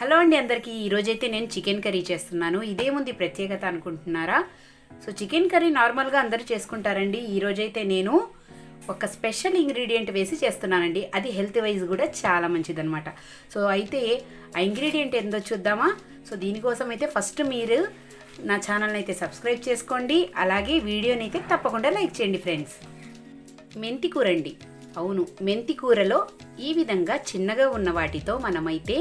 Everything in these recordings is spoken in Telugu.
హలో అండి అందరికీ. ఈరోజైతే నేను చికెన్ కర్రీ చేస్తున్నాను. ఇదేముంది ప్రత్యేకత అనుకుంటున్నారా? సో చికెన్ కర్రీ నార్మల్గా అందరూ చేసుకుంటారండి. ఈరోజైతే నేను ఒక స్పెషల్ ఇంగ్రీడియంట్ వేసి చేస్తున్నానండి. అది హెల్త్ వైజ్ కూడా చాలా మంచిదన్నమాట. సో అయితే ఆ ఇంగ్రీడియంట్ ఏందో చూద్దామా? సో దీనికోసం అయితే ఫస్ట్ మీరు నా ఛానల్ని అయితే సబ్స్క్రైబ్ చేసుకోండి. అలాగే వీడియోని అయితే తప్పకుండా లైక్ చేయండి ఫ్రెండ్స్. మెంతి కూర అండి. అవును మెంతి కూరలో ఈ విధంగా చిన్నగా ఉన్న వాటితో మనమైతే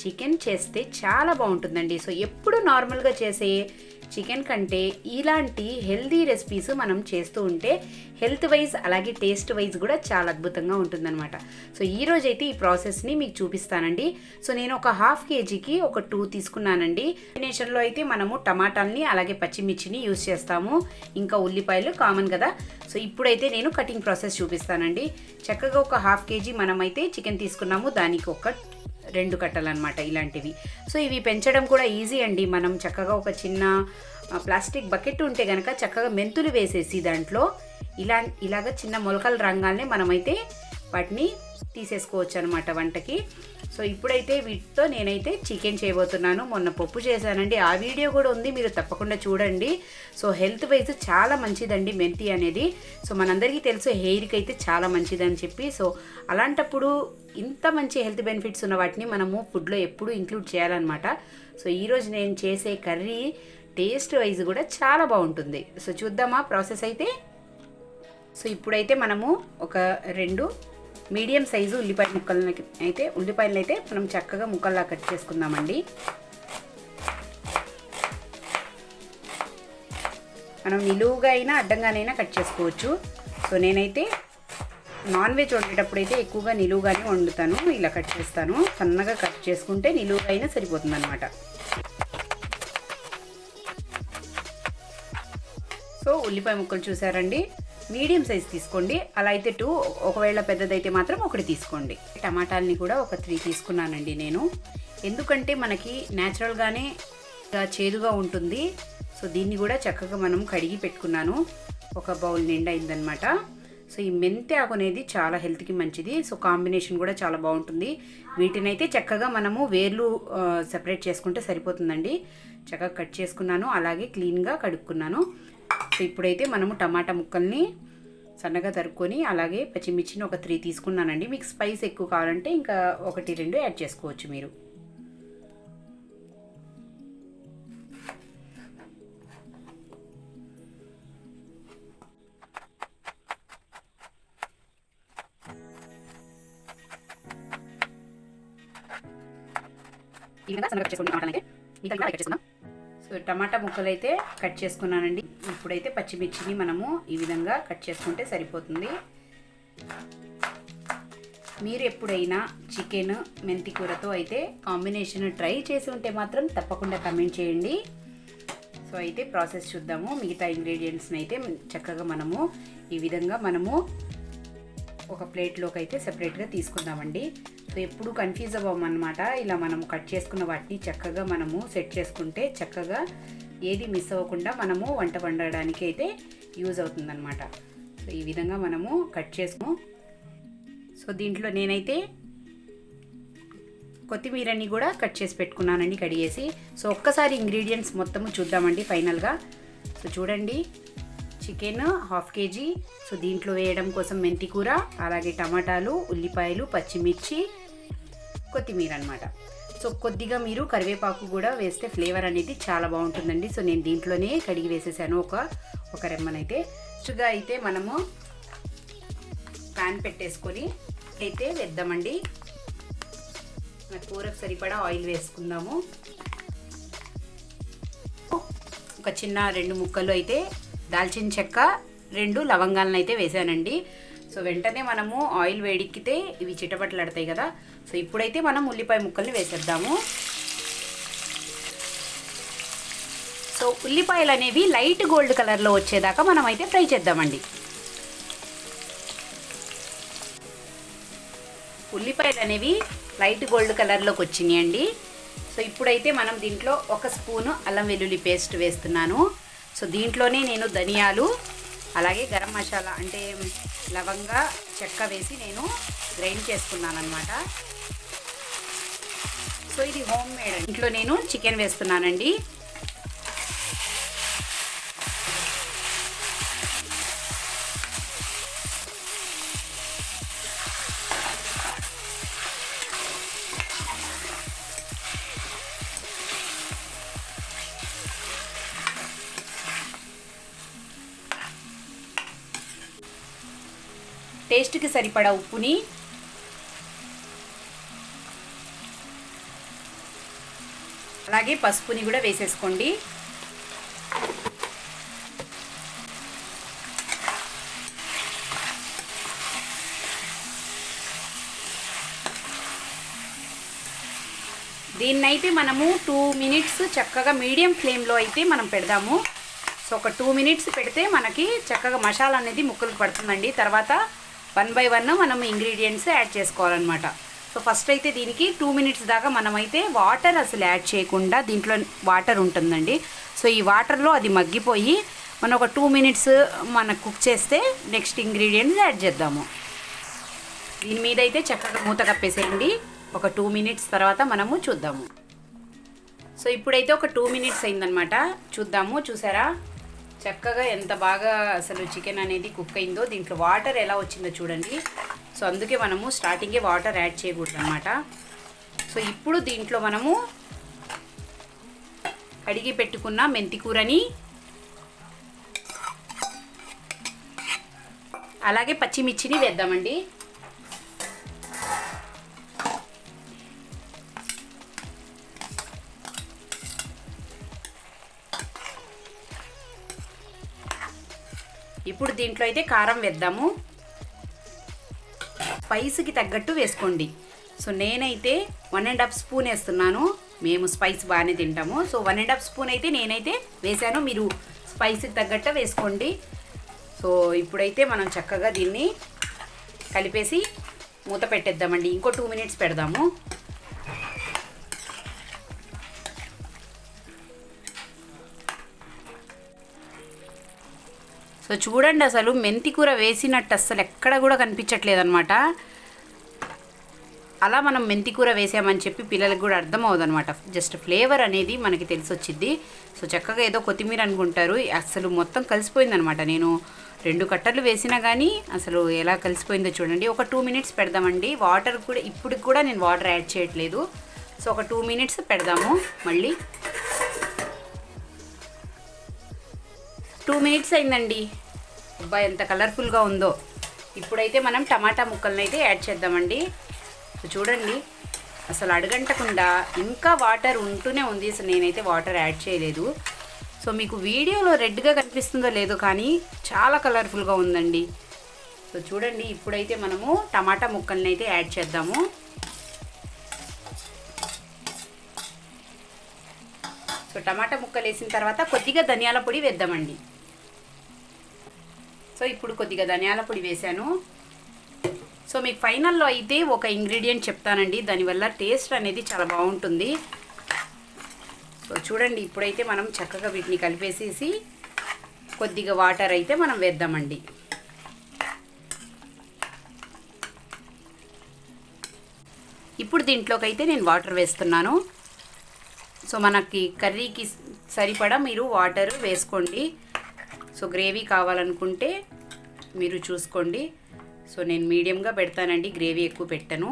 చికెన్ చేస్తే చాలా బాగుంటుందండి. సో ఎప్పుడు నార్మల్గా చేసే చికెన్ కంటే ఇలాంటి హెల్దీ రెసిపీస్ మనం చేస్తూ ఉంటే హెల్త్ వైజ్ అలాగే టేస్ట్ వైజ్ కూడా చాలా అద్భుతంగా ఉంటుందన్నమాట. సో ఈ రోజైతే ఈ ప్రాసెస్ని మీకు చూపిస్తానండి. సో నేను ఒక హాఫ్ కేజీకి ఒక టూ తీసుకున్నానండి. కాంబినేషన్లో అయితే మనము టమాటాలని అలాగే పచ్చిమిర్చిని యూస్ చేస్తాము. ఇంకా ఉల్లిపాయలు కామన్ కదా. సో ఇప్పుడైతే నేను కటింగ్ ప్రాసెస్ చూపిస్తానండి. చక్కగా ఒక హాఫ్ కేజీ మనమైతే చికెన్ తీసుకున్నాము. దానికి ఒక రెండు కట్టలు ఇలాంటివి. సో ఇవి పెంచడం కూడా ఈజీ అండి. మనం చక్కగా ఒక చిన్న ప్లాస్టిక్ బకెట్ ఉంటే కనుక చక్కగా మెంతులు వేసేసి దాంట్లో ఇలా ఇలాగ చిన్న మొలకలు రంగాల్నే మనమైతే వాటిని తీసేసుకోవచ్చు అనమాట వంటకి. సో ఇప్పుడైతే వీటితో నేనైతే చికెన్ చేయబోతున్నాను. మొన్న పప్పు చేశానండి. ఆ వీడియో కూడా ఉంది మీరు తప్పకుండా చూడండి. సో హెల్త్ వైజ్ చాలా మంచిదండి మెంతి అనేది. సో మనందరికీ తెలుసు హెయిర్కి అయితే చాలా మంచిదని చెప్పి. సో అలాంటప్పుడు ఇంత మంచి హెల్త్ బెనిఫిట్స్ ఉన్న వాటిని మనము ఫుడ్లో ఎప్పుడూ ఇంక్లూడ్ చేయాలన్నమాట. సో ఈరోజు నేను చేసే కర్రీ టేస్ట్ వైజ్ కూడా చాలా బాగుంటుంది. సో చూద్దామా ప్రాసెస్ అయితే? సో ఇప్పుడైతే మనము ఒక రెండు మీడియం సైజు ఉల్లిపాయ ముక్కలను అయితే ఉల్లిపాయలను అయితే మనం చక్కగా ముక్కల్లా కట్ చేసుకుందామండి. మనం నిలువుగా అయినా అడ్డంగానైనా కట్ చేసుకోవచ్చు. సో నేనైతే నాన్ వెజ్ వండేటప్పుడు అయితే ఎక్కువగా నిలువుగానే వండుతాను. ఇలా కట్ చేస్తాను. సన్నగా కట్ చేసుకుంటే నిలువుగా అయినా సరిపోతుంది అనమాట సో ఉల్లిపాయ ముక్కలు చూసారండి? మీడియం సైజ్ తీసుకోండి. అలా అయితే టూ ఒకవేళ పెద్దదైతే మాత్రం ఒకటి తీసుకోండి. టమాటాలని కూడా ఒక త్రీ తీసుకున్నానండి నేను. ఎందుకంటే మనకి న్యాచురల్గానే చేదుగా ఉంటుంది. సో దీన్ని కూడా చక్కగా మనం కడిగి పెట్టుకున్నాను. ఒక బౌల్ నిండా అయిందనమాట సో ఈ మెంతి ఆకు అనేది చాలా హెల్త్కి మంచిది. సో కాంబినేషన్ కూడా చాలా బాగుంటుంది. వీటిని అయితే చక్కగా మనము వేర్లు సెపరేట్ చేసుకుంటే సరిపోతుందండి. చక్కగా కట్ చేసుకున్నాను. అలాగే క్లీన్గా కడుక్కున్నాను. సో ఇప్పుడైతే మనము టమాటా ముక్కల్ని సన్నగా తరుక్కొని అలాగే పచ్చిమిర్చిని ఒక త్రీ తీసుకున్నానండి. మీకు స్పైస్ ఎక్కువ కావాలంటే ఇంకా ఒకటి రెండు యాడ్ చేసుకోవచ్చు మీరు. ఈ విధంగా సన్నగా కట్ చేసుకోండి టమాటాలు అయితే కట్ సో టమాటా ముక్కలు అయితే కట్ చేసుకున్నానండి. ఇప్పుడైతే పచ్చిమిర్చిని మనము ఈ విధంగా కట్ చేసుకుంటే సరిపోతుంది. మీరు ఎప్పుడైనా చికెన్ మెంతి కూరతో అయితే కాంబినేషన్ ట్రై చేసి ఉంటే మాత్రం తప్పకుండా కమెంట్ చేయండి. సో అయితే ప్రాసెస్ చూద్దాము. మిగతా ఇంగ్రీడియంట్స్ని అయితే చక్కగా మనము ఈ విధంగా మనము ఒక ప్లేట్లోకి అయితే సెపరేట్గా తీసుకుందామండి. సో ఎప్పుడు కన్ఫ్యూజ్ అవ్వమన్నమాట. ఇలా మనం కట్ చేసుకున్న వాటిని చక్కగా మనము సెట్ చేసుకుంటే చక్కగా ఏది మిస్ అవ్వకుండా మనము వంట వండడానికి అయితే యూజ్ అవుతుందన్నమాట. సో ఈ విధంగా మనము కట్ చేసుకు సో దీంట్లో నేనైతే కొత్తిమీరని కూడా కట్ చేసి పెట్టుకున్నానండి కడిగేసి. సో ఒక్కసారి ఇంగ్రీడియంట్స్ మొత్తము చూద్దామండి ఫైనల్గా. సో చూడండి. Chicken half KG. సో దీంట్లో వేయడం కోసం మెంతి కూర అలాగే టమాటాలు ఉల్లిపాయలు పచ్చిమిర్చి కొత్తిమీర అనమాట సో కొద్దిగా మీరు కరివేపాకు కూడా వేస్తే ఫ్లేవర్ అనేది చాలా బాగుంటుందండి. సో నేను దీంట్లోనే కడిగి వేసేసాను. ఒక ఒక రెమ్మనైతే. చుగా అయితే మనము ప్యాన్ పెట్టేసుకొని అయితే వేద్దామండి. కూరకు సరిపడా ఆయిల్ వేసుకుందాము. ఒక చిన్న రెండు ముక్కలు అయితే దాల్చిన చెక్క రెండు లవంగాలను అయితే వేసానండి. సో వెంటనే మనము ఆయిల్ వేడిక్కితే ఇవి చిటపట్లాడతాయి కదా. సో ఇప్పుడైతే మనం ఉల్లిపాయ ముక్కల్ని వేసేద్దాము. సో ఉల్లిపాయలు అనేవి లైట్ గోల్డ్ కలర్లో వచ్చేదాకా మనం అయితే ఫ్రై చేద్దామండి. ఉల్లిపాయలు అనేవి లైట్ గోల్డ్ కలర్లోకి వచ్చినాయండి. సో ఇప్పుడైతే మనం దీంట్లో ఒక స్పూను అల్లం వెల్లుల్లి పేస్ట్ వేస్తున్నాను. సో దీంట్లోనే నేను ధనియాలు అలాగే గరం మసాలా అంటే లవంగా చెక్క వేసి నేను గ్రైండ్ చేసుకున్నాను అనమాట సో ఇది హోమ్ మేడ్ ఇంట్లో నేను చికెన్ వేస్తున్నానండి. టేస్ట్కి సరిపడా ఉప్పుని అలాగే పసుపుని కూడా వేసేసుకోండి. దీన్నైతే మనము టూ మినిట్స్ చక్కగా మీడియం ఫ్లేమ్లో అయితే మనం పెడదాము. సో ఒక టూ మినిట్స్ పెడితే మనకి చక్కగా మసాలా అనేది ముక్కలకు పడుతుందండి. తర్వాత వన్ బై వన్ మనం ఇంగ్రీడియంట్స్ యాడ్ చేసుకోవాలన్నమాట. సో ఫస్ట్ అయితే దీనికి టూ మినిట్స్ దాకా మనమైతే వాటర్ అసలు యాడ్ చేయకుండా దీంట్లో వాటర్ ఉంటుందండి. సో ఈ వాటర్లో అది మగ్గిపోయి మనం ఒక టూ మినిట్స్ మన కుక్ చేస్తే నెక్స్ట్ ఇంగ్రీడియంట్స్ యాడ్ చేద్దాము. దీని మీద అయితే చక్కగా మూత కప్పేసేయండి. ఒక టూ మినిట్స్ తర్వాత మనము చూద్దాము. సో ఇప్పుడైతే ఒక టూ మినిట్స్ అయిందనమాట చూద్దాము చూసారా? చక్కగా ఎంత బాగా అసలు చికెన్ అనేది కుక్ అయిందో దీంట్లో వాటర్ ఎలా వచ్చిందో చూడండి. సో అందుకే మనము స్టార్టింగే వాటర్ యాడ్ చేయకూడదు అనమాట సో ఇప్పుడు దీంట్లో మనము కడిగి పెట్టుకున్న మెంతికూరని అలాగే పచ్చిమిర్చిని వేద్దామండి. ఇప్పుడు దీంట్లో అయితే కారం వేద్దాము. స్పైస్కి తగ్గట్టు వేసుకోండి. సో నేనైతే వన్ అండ్ హాఫ్ స్పూన్ వేస్తున్నాను. మేము స్పైస్ బాగానే తింటాము. So one and half spoon అయితే నేనైతే వేసాను. మీరు స్పైస్కి తగ్గట్టు వేసుకోండి. సో ఇప్పుడైతే మనం చక్కగా దీన్ని కలిపేసి మూత పెట్టేద్దామండి. ఇంకో టూ మినిట్స్ పెడదాము. సో చూడండి అసలు మెంతి కూర వేసినట్టు అస్సలు ఎక్కడ కూడా కనిపించట్లేదు అనమాట అలా మనం మెంతి కూర వేసామని చెప్పి పిల్లలకు కూడా అర్థం అనమాట జస్ట్ ఫ్లేవర్ అనేది మనకి తెలిసి వచ్చింది సో చక్కగా ఏదో కొత్తిమీర అనుకుంటారు. అసలు మొత్తం కలిసిపోయిందనమాట నేను రెండు కట్టలు వేసినా కానీ అసలు ఎలా కలిసిపోయిందో చూడండి. ఒక టూ మినిట్స్ పెడదామండి. వాటర్ కూడా ఇప్పుడు కూడా నేను వాటర్ యాడ్ చేయట్లేదు. సో ఒక టూ మినిట్స్ పెడదాము. మళ్ళీ టూ మినిట్స్ అయిందండి. అబ్బా ఎంత కలర్ఫుల్గా ఉందో. ఇప్పుడైతే మనం టమాటా ముక్కలను అయితే యాడ్ చేద్దామండి. చూడండి. అసలు అడగంటకుండా ఇంకా వాటర్ ఉంటూనే ఉంది. అసలు నేనైతే వాటర్ యాడ్ చేయలేదు. సో మీకు వీడియోలో రెడ్గా కనిపిస్తుందో లేదో కానీ చాలా కలర్ఫుల్గా ఉందండి. సో చూడండి. ఇప్పుడైతే మనము టమాటా ముక్కల్ని అయితే యాడ్ చేద్దాము. సో టమాటా ముక్కలు వేసిన తర్వాత కొద్దిగా ధనియాల పొడి వేద్దామండి. సో ఇప్పుడు కొద్దిగా ధనియాల పొడి వేశాను. సో మీకు ఫైనల్లో అయితే ఒక ఇంగ్రీడియంట్ చెప్తానండి. దానివల్ల టేస్ట్ అనేది చాలా బాగుంటుంది. సో చూడండి ఇప్పుడైతే మనం చక్కగా వీటిని కలిపేసేసి కొద్దిగా వాటర్ అయితే మనం వేద్దామండి. ఇప్పుడు దీంట్లోకైతే నేను వాటర్ వేస్తున్నాను. సో మనకి కర్రీకి సరిపడా మీరు వాటర్ వేసుకోండి. సో గ్రేవీ కావాలనుకుంటే మీరు చూసుకోండి. సో నేను మీడియంగా పెడతానండి గ్రేవీ ఎక్కువ పెట్టను.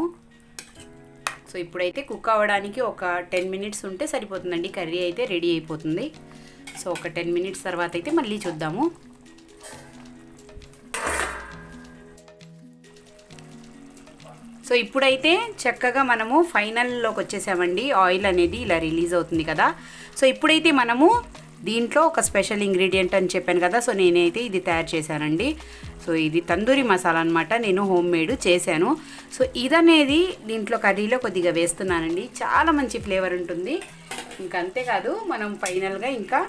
సో ఇప్పుడైతే కుక్ అవ్వడానికి ఒక టెన్ మినిట్స్ ఉంటే సరిపోతుందండి కర్రీ అయితే రెడీ అయిపోతుంది. సో ఒక టెన్ మినిట్స్ తర్వాత అయితే మళ్ళీ చూద్దాము. సో ఇప్పుడైతే చక్కగా మనము ఫైనల్లోకి వచ్చేసామండి ఆయిల్ అనేది ఇలా రిలీజ్ అవుతుంది కదా. సో ఇప్పుడైతే మనము దీంట్లో ఒక స్పెషల్ ఇంగ్రీడియంట్ అని చెప్పాను కదా సో నేనైతే ఇది తయారు చేశానండి. సో ఇది తందూరి మసాలా అనమాట నేను హోమ్ మేడ్ చేశాను. సో ఇదనేది దీంట్లో కర్రీలో కొద్దిగా వేస్తున్నానండి. చాలా మంచి ఫ్లేవర్ ఉంటుంది. ఇంకా అంతేకాదు మనం ఫైనల్గా ఇంకా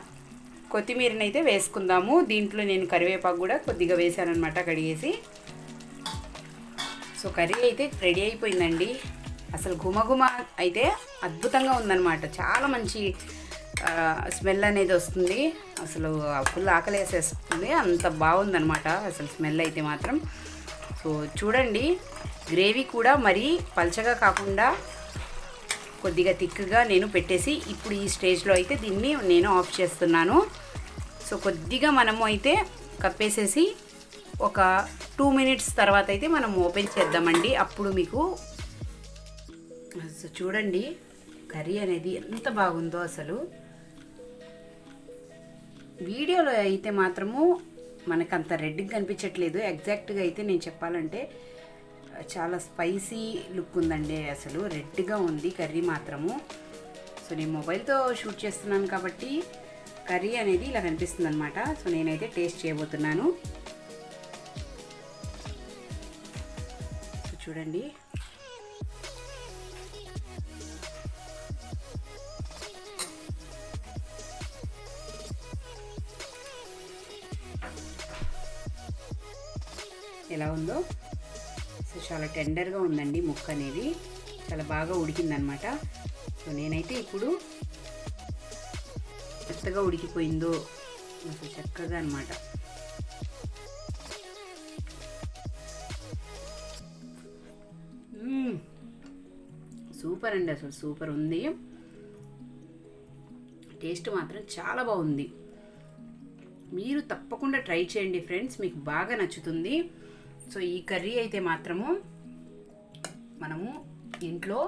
కొత్తిమీరని అయితే వేసుకుందాము. దీంట్లో నేను కరివేపాకు కూడా కొద్దిగా వేసానమాట కడిగేసి. సో కర్రీ అయితే రెడీ అయిపోయిందండి. అసలు గుమగుమ అయితే అద్భుతంగా ఉందన్నమాట. చాలా మంచి స్మెల్ అనేది వస్తుంది. అసలు ఫుల్ ఆకలి వేసేస్తుంది అంత బాగుందనమాట అసలు స్మెల్ అయితే మాత్రం. సో చూడండి. గ్రేవీ కూడా మరీ పల్చగా కాకుండా కొద్దిగా థిక్గా నేను పెట్టేసి ఇప్పుడు ఈ స్టేజ్లో అయితే దీన్ని నేను ఆఫ్ చేస్తున్నాను. సో కొద్దిగా మనము అయితే కప్పేసేసి ఒక టూ మినిట్స్ తర్వాత అయితే మనం ఓపెన్ చేద్దామండి. అప్పుడు మీకు సో చూడండి. కర్రీ అనేది ఎంత బాగుందో అసలు. వీడియోలో అయితే మాత్రము మనకు అంత రెడ్గా కనిపించట్లేదు. ఎగ్జాక్ట్గా అయితే నేను చెప్పాలంటే చాలా స్పైసీ లుక్ ఉందండి అసలు. రెడ్గా ఉంది కర్రీ మాత్రము. సో నేను మొబైల్తో షూట్ చేస్తున్నాను కాబట్టి కర్రీ అనేది ఇలా కనిపిస్తుంది అనమాట సో నేనైతే టేస్ట్ చేయబోతున్నాను. చూడండి. ఎలా ఉందో. సో చాలా టెండర్గా ఉందండి ముక్క అనేది. చాలా బాగా ఉడికిందనమాట. సో నేనైతే ఇప్పుడు మెత్తగా ఉడికిపోయిందో అసలు చక్కగా అనమాట. సూపర్ అండి అసలు సూపర్ ఉంది. టేస్ట్ మాత్రం చాలా బాగుంది. మీరు తప్పకుండా ట్రై చేయండి ఫ్రెండ్స్ మీకు బాగా నచ్చుతుంది. సో ఈ కర్రీ అయితే మాత్రము మనము ఇంట్లో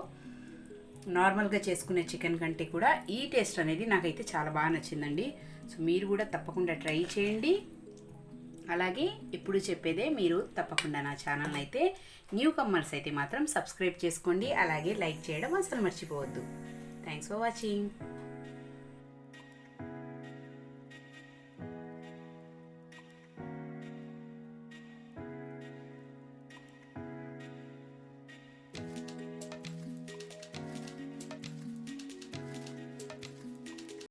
నార్మల్గా చేసుకునే చికెన్ కంటే కూడా ఈ టేస్ట్ అనేది నాకైతే చాలా బాగా నచ్చిందండి. సో మీరు కూడా తప్పకుండా ట్రై చేయండి. అలాగే ఇప్పుడు చెప్పేదే మీరు తప్పకుండా నా ఛానల్ అయితే న్యూ కమ్మర్స్ అయితే మాత్రం సబ్స్క్రైబ్ చేసుకోండి. అలాగే లైక్ చేయడం అసలు మర్చిపోవద్దు. Thanks for watching.